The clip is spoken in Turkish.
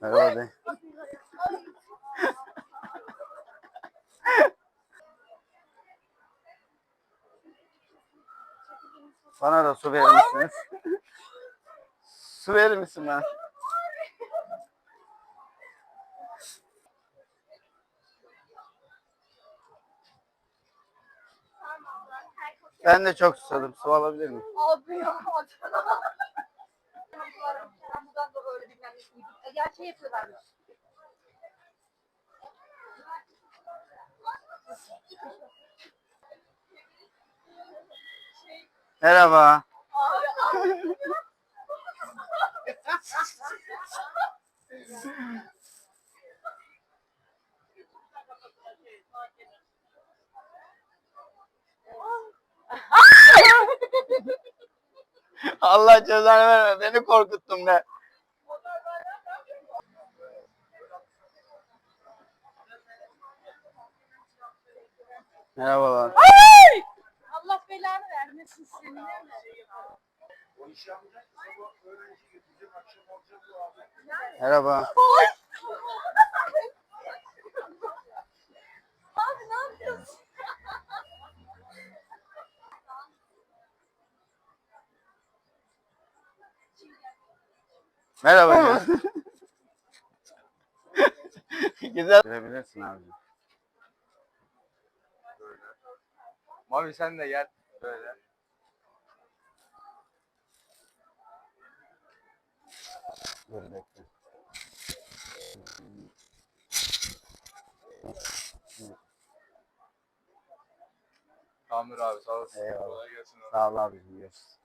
Merhaba de. Bana da su verir misiniz? su verir misin ben? Ben de çok susadım. Su alabilir miyim? Abi ya. E, Gerçi yapıyorlarmış. Merhaba. Allah cezanı verme. Beni korkuttun be. Merhabalar. Allah belanı vermesin seni. Merhaba. Abi ne yapıyorsun? Merhaba. Güzel. Görebilirsin abi. Mavi sen de gel. Böyle. Dur bekle. Tamir abi sağ olasın. Eyvallah. Kolay gelsin abi. Sağ ol abi. Görüşürüz.